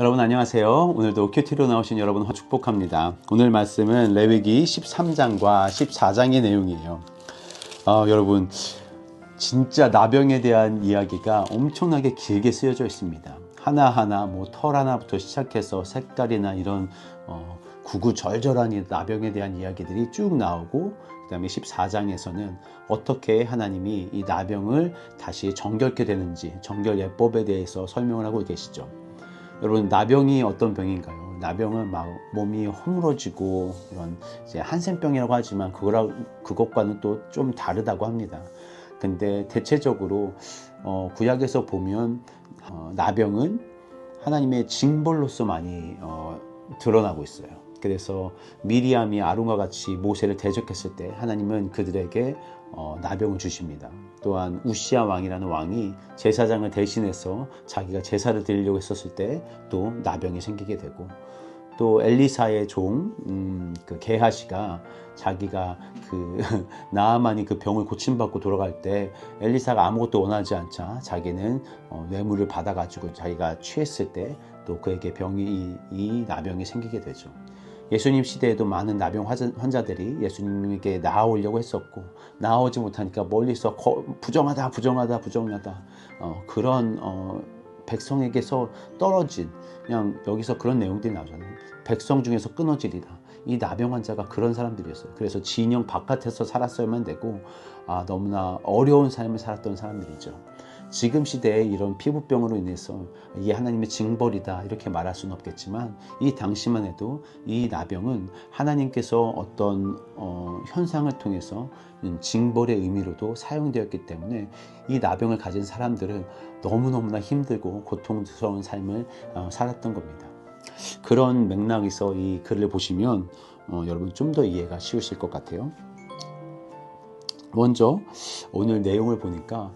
여러분 안녕하세요. 오늘도 큐티로 나오신 여러분 축복합니다. 오늘 말씀은 레위기 13장과 14장의 내용이에요. 아, 여러분 진짜 나병에 대한 이야기가 엄청나게 길게 쓰여져 있습니다. 하나하나 뭐 털 하나부터 시작해서 색깔이나 이런 어, 구구절절한 이 나병에 대한 이야기들이 쭉 나오고 그 다음에 14장에서는 어떻게 하나님이 이 나병을 다시 정결케 되는지 정결 예법에 대해서 설명을 하고 계시죠. 여러분 나병이 어떤 병인가요? 나병은 막 몸이 허물어지고 이런 이제 한센병이라고 하지만 그거라 그것과는 또 좀 다르다고 합니다. 근데 대체적으로 어, 구약에서 보면 어, 나병은 하나님의 징벌로서 많이 어, 드러나고 있어요. 그래서 미리암이 아론과 같이 모세를 대적했을 때 하나님은 그들에게 어, 나병을 주십니다. 또한 우시아 왕이라는 왕이 제사장을 대신해서 자기가 제사를 드리려고 했었을 때 또 나병이 생기게 되고 또 엘리사의 종, 음, 그 게하시가 자기가 그 나아만이 그 병을 고침받고 돌아갈 때 엘리사가 아무것도 원하지 않자 자기는 어, 뇌물을 받아가지고 자기가 취했을 때 또 그에게 병이 이, 이 나병이 생기게 되죠. 예수님 시대에도 많은 나병 환자들이 예수님에게 나아오려고 했었고 나아오지 못하니까 멀리서 거, 부정하다 부정하다 부정하다 어, 그런 어, 백성에게서 떨어진 그냥 여기서 그런 내용들이 나오잖아요. 백성 중에서 끊어지리다. 이 나병 환자가 그런 사람들이었어요. 그래서 진영 바깥에서 살았어야만 되고 아, 너무나 어려운 삶을 살았던 사람들이죠. 지금 시대에 이런 피부병으로 인해서 이게 하나님의 징벌이다 이렇게 말할 수는 없겠지만 이 당시만 해도 이 나병은 하나님께서 어떤 어, 현상을 통해서 징벌의 의미로도 사용되었기 때문에 이 나병을 가진 사람들은 너무너무나 힘들고 고통스러운 삶을 어, 살았던 겁니다. 그런 맥락에서 이 글을 보시면 어, 여러분 좀 더 이해가 쉬우실 것 같아요. 먼저 오늘 내용을 보니까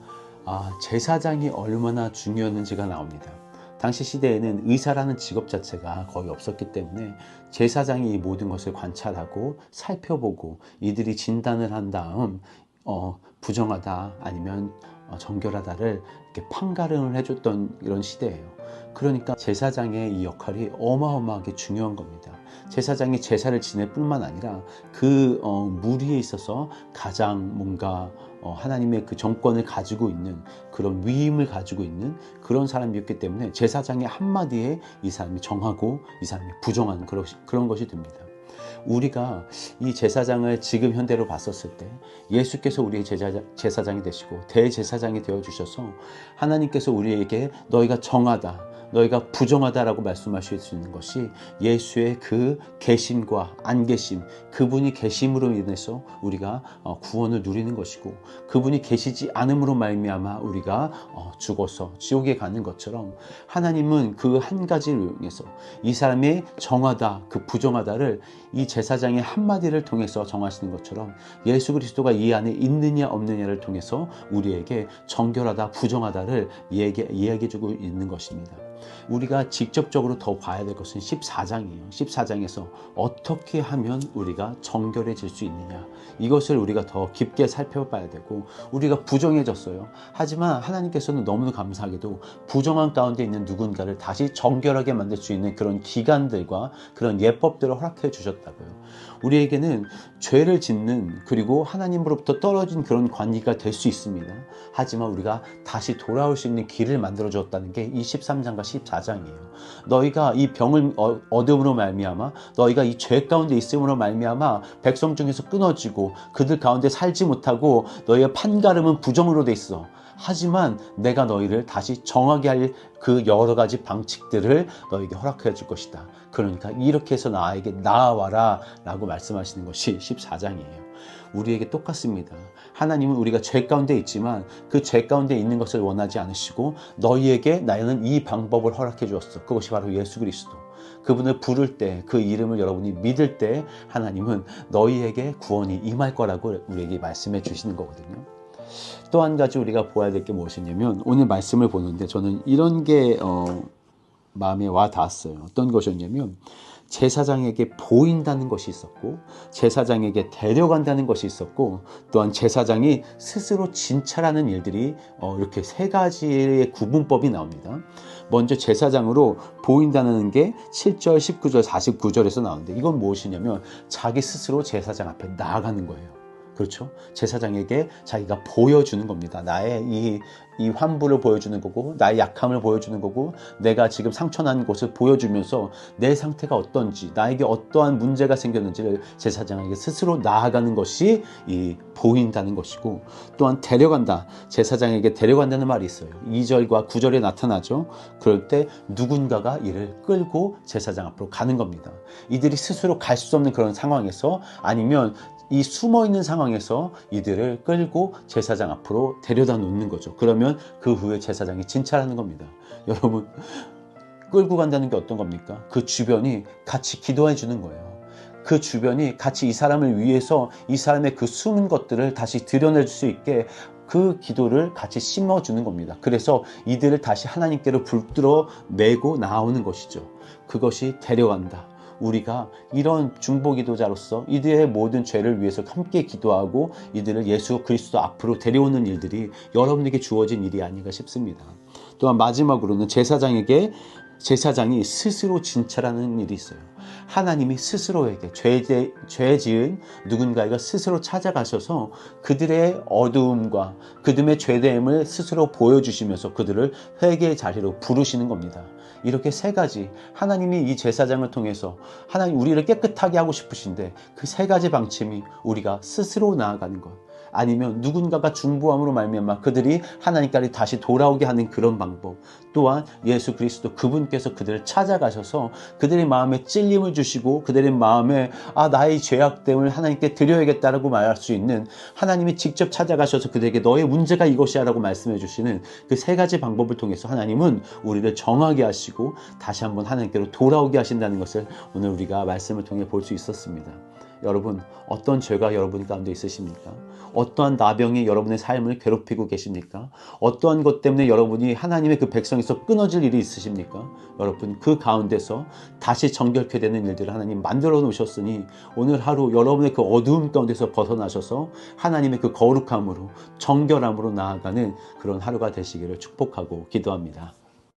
아, 제사장이 얼마나 중요했는지가 나옵니다. 당시 시대에는 의사라는 직업 자체가 거의 없었기 때문에 제사장이 이 모든 것을 관찰하고 살펴보고 이들이 진단을 한 다음 어, 부정하다 아니면 어, 정결하다를 이렇게 판가름을 해줬던 이런 시대예요. 그러니까 제사장의 이 역할이 어마어마하게 중요한 겁니다. 제사장이 제사를 지낼 뿐만 아니라 그 어, 무리에 있어서 가장 뭔가 어, 하나님의 그 정권을 가지고 있는 그런 위임을 가지고 있는 그런 사람이었기 때문에 제사장의 한마디에 이 사람이 정하고 이 사람이 그런, 그런 것이 됩니다. 우리가 이 제사장을 지금 현대로 봤었을 때 예수께서 우리의 제사장이 되시고 대제사장이 되어 주셔서 하나님께서 우리에게 너희가 정하다 너희가 부정하다라고 말씀하실 수 있는 것이 예수의 그 계심과 안 계심, 그분이 계심으로 인해서 우리가 어, 구원을 누리는 것이고 그분이 계시지 않음으로 말미암아 우리가 어, 죽어서 지옥에 가는 것처럼 하나님은 그 한 가지를 이용해서 이 사람의 정하다, 그 부정하다를 이 제사장의 한마디를 통해서 정하시는 것처럼 예수 그리스도가 이 안에 있느냐 없느냐를 통해서 우리에게 정결하다, 부정하다를 이야기해 주고 있는 것입니다. 우리가 직접적으로 더 봐야 될 것은 14장이에요. 14장에서 어떻게 하면 우리가 정결해질 수 있느냐. 이것을 우리가 더 깊게 살펴봐야 되고 우리가 부정해졌어요. 하지만 하나님께서는 너무나 감사하게도 부정한 가운데 있는 누군가를 다시 정결하게 만들 수 있는 그런 기간들과 그런 예법들을 허락해 주셨다고요. 우리에게는 죄를 짓는 그리고 하나님으로부터 떨어진 그런 관계가 될 수 있습니다. 하지만 우리가 다시 돌아올 수 있는 길을 만들어 주었다는 게이 13장과 14장이에요. 너희가 이 병을 어, 얻음으로 말미암아 너희가 이 죄 가운데 있음으로 말미암아 백성 중에서 끊어지고 그들 가운데 살지 못하고 너희의 판가름은 부정으로 돼 있어. 하지만 내가 너희를 다시 정하게 할 그 여러 가지 방식들을 너에게 허락해 줄 것이다. 그러니까 이렇게 해서 나에게 나아와라 라고 말씀하시는 것이 14장이에요. 우리에게 똑같습니다. 하나님은 우리가 죄 가운데 있지만 그 죄 가운데 있는 것을 원하지 않으시고 너희에게 나는 이 방법을 허락해 주었어. 그것이 바로 예수 그리스도. 그분을 부를 때, 그 이름을 여러분이 믿을 때 하나님은 너희에게 구원이 임할 거라고 우리에게 말씀해 주시는 거거든요. 또 한 가지 우리가 보아야 될 게 무엇이냐면 오늘 말씀을 보는데 저는 이런 게 어, 마음에 와 닿았어요. 어떤 것이었냐면 제사장에게 보인다는 것이 있었고 제사장에게 데려간다는 것이 있었고 또한 제사장이 스스로 진찰하는 일들이 어, 이렇게 세 가지의 구분법이 나옵니다. 먼저 제사장으로 보인다는 게 7절, 19절, 49절에서 나오는데 이건 무엇이냐면 자기 스스로 제사장 앞에 나아가는 거예요. 그렇죠? 제사장에게 자기가 보여주는 겁니다. 나의 이, 이 환부를 보여주는 거고, 나의 약함을 보여주는 거고, 내가 지금 상처난 곳을 보여주면서 내 상태가 어떤지, 나에게 어떠한 문제가 생겼는지를 제사장에게 스스로 나아가는 것이 이 보인다는 것이고, 또한 데려간다. 제사장에게 데려간다는 말이 있어요. 2절과 9절에 나타나죠. 그럴 때 누군가가 이를 끌고 제사장 앞으로 가는 겁니다. 이들이 스스로 갈 수 없는 그런 상황에서 아니면 이 숨어 있는 상황에서 이들을 끌고 제사장 앞으로 데려다 놓는 거죠. 그러면 그 후에 제사장이 진찰하는 겁니다. 여러분, 끌고 간다는 게 어떤 겁니까? 그 주변이 같이 기도해 주는 거예요. 그 주변이 같이 이 사람을 위해서 이 사람의 그 숨은 것들을 다시 드러낼 수 있게 그 기도를 같이 심어주는 겁니다. 그래서 이들을 다시 하나님께로 불들어 매고 나오는 것이죠. 그것이 데려간다. 우리가 이런 중보 기도자로서 이들의 모든 죄를 위해서 함께 기도하고 이들을 예수 그리스도 앞으로 데려오는 일들이 여러분에게 주어진 일이 아닌가 싶습니다. 또한 마지막으로는 제사장에게 제사장이 스스로 진찰하는 일이 있어요. 하나님이 스스로에게 죄, 죄 지은 누군가가 스스로 찾아가셔서 그들의 어두움과 그들의 죄됨을 스스로 보여주시면서 그들을 회개의 자리로 부르시는 겁니다. 이렇게 세 가지. 하나님이 이 제사장을 통해서 하나님 우리를 깨끗하게 하고 싶으신데 그 세 가지 방침이 우리가 스스로 나아가는 것 아니면 누군가가 중보함으로 말미암아 그들이 하나님까지 다시 돌아오게 하는 그런 방법 또한 예수 그리스도 그분께서 그들을 찾아가셔서 그들의 마음에 찔림을 주시고 그들의 마음에 아 나의 죄악됨을 하나님께 드려야겠다라고 말할 수 있는 하나님이 직접 찾아가셔서 그들에게 너의 문제가 이것이야라고 말씀해 주시는 그 세 가지 방법을 통해서 하나님은 우리를 정하게 하시고 다시 한번 하나님께로 돌아오게 하신다는 것을 오늘 우리가 말씀을 통해 볼 수 있었습니다. 여러분 어떤 죄가 여러분 가운데 있으십니까? 어떠한 나병이 여러분의 삶을 괴롭히고 계십니까? 어떠한 것 때문에 여러분이 하나님의 그 백성에서 끊어질 일이 있으십니까? 여러분 그 가운데서 다시 정결케 되는 일들을 하나님 만들어 놓으셨으니 오늘 하루 여러분의 그 어두움 가운데서 벗어나셔서 하나님의 그 거룩함으로 정결함으로 나아가는 그런 하루가 되시기를 축복하고 기도합니다.